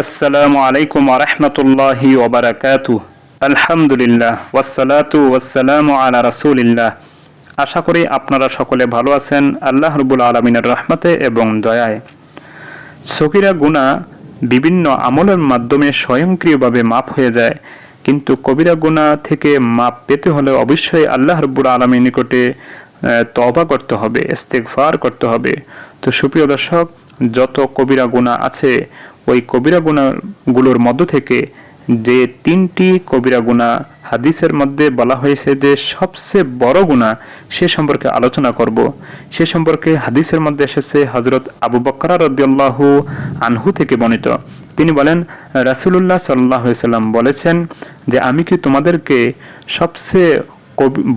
আসসালামু আলাইকুম আরহামতুল্লাহি ওবরাকাতু আলহামদুলিল্লাহ, ওয়াসসালাতু ওয়াসসালামু আলা রাসূলিল্লাহ। আশা করি আপনারা সকলে ভালো আছেন, আল্লাহ রবুল আলমিনের রহমতে এবং দয়ায়। সকিরা গুণা বিভিন্ন আমলের মাধ্যমে স্বয়ংক্রিয়ভাবে মাপ হয়ে যায়, কিন্তু কবিরা গুণা থেকে মাপ পেতে হলে অবশ্যই আল্লাহ রব্বুল আলমীর নিকটে তওবা করতে হবে, ইস্তেগফার করতে হবে। তো সুপ্রিয় দর্শক, যত কবিরা গুণা আছে ওই কবিরা গুণাগুলোর মধ্য থেকে যে তিনটি কবিরা গুণা হাদিসের মধ্যে বলা হয়েছে যে সবচেয়ে বড় গুণা সে সম্পর্কে আলোচনা করব। সে সম্পর্কে হাদিসের মধ্যে এসেছে হজরত আবু বকরা রদিয়াল্লাহু আনহু থেকে বর্ণিত। তিনি বলেন, রাসুলুল্লাহ সাল্লাহ সাল্লাম বলেছেন যে, আমি কি তোমাদেরকে সবচেয়ে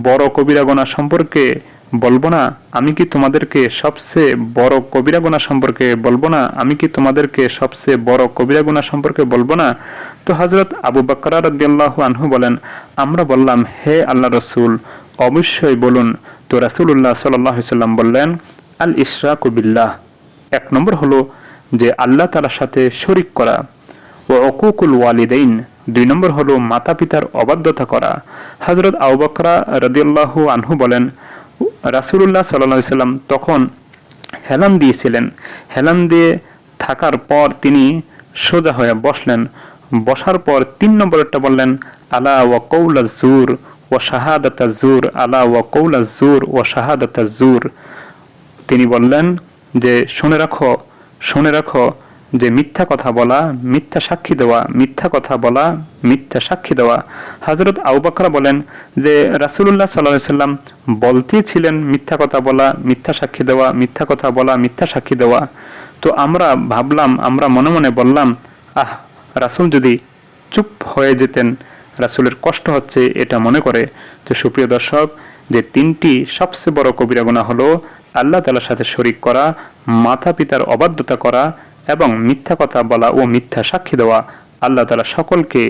বড় কবিরা গুণা সম্পর্কে বলব না, আমি কি তোমাদেরকে সবচেয়ে বড় কবিরা গোনা সম্পর্কে বলব না? আমি কি তোমাদেরকে সবচেয়ে বড় কবিরা গোনা সম্পর্কে বলব না? তো হজরত আবু বাকরা রদিয়াল্লাহু আনহু বলেন, আমরা বললাম, হে আল্লাহ রসুল, অবশ্যই বলুন। তো রাসুল্লাহ সাল্লাহ সাল্লাম বললেন, আল ইসরা কবিল্লাহ এক নম্বর হলো যে আল্লাহ তালার সাথে শরিক করা। ও অকুকুল ওয়ালিদাইন। দুই নম্বর হলো মাতা পিতার অবাধ্যতা করা। হজরত আউবকরা রদিয়াল্লাহু আনহু বলেন রাসুলুল্লাহ সাল্লাহ সাল্লাম তখন হেলান দিয়েছিলেন। হেলান দিয়ে থাকার পর তিনি সোজা হয়ে বসলেন। বসার পর তিন নম্বরটা বললেন, আলা ওয়া কৌলা জুর ও শাহাদাতা জুর আলা ওয়া কৌলা জুর ও শাহাদাতা জুর তিনি বললেন যে, শুনে রাখো শুনে রাখো যে মিথ্যা কথা বলা, মিথ্যা সাক্ষী দেওয়া, মিথ্যা কথা বলা, মিথ্যা সাক্ষী দেওয়া। হজরত আউবাকরা বলেন যে রাসুল্লাহ সাল্লাহ সাল্লাম বলতেই ছিলেন, মিথ্যা কথা বলা, মিথ্যা সাক্ষী দেওয়া, মিথ্যা কথা বলা, মিথ্যা সাক্ষী দেওয়া। তো আমরা ভাবলাম, আমরা মনে মনে বললাম, আহ, রাসুল যদি চুপ হয়ে যেতেন, রাসুলের কষ্ট হচ্ছে এটা মনে করে। তো সুপ্রিয় দর্শক, যে তিনটি সবচেয়ে বড় কবিরা গুণা হলো, আল্লাহ তালার সাথে শরিক করা মাতা পিতার অবাধ্যতা করা এবং মিথ্যা কথা বলা ও মিথ্যা সাক্ষী দেওয়া, আল্লাহ তালা সকলকে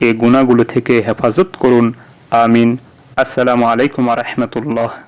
এ গুণাগুলো থেকে হেফাজত করুন। আমিন। আসসালামু আলাইকুম রহমতুল্লাহ।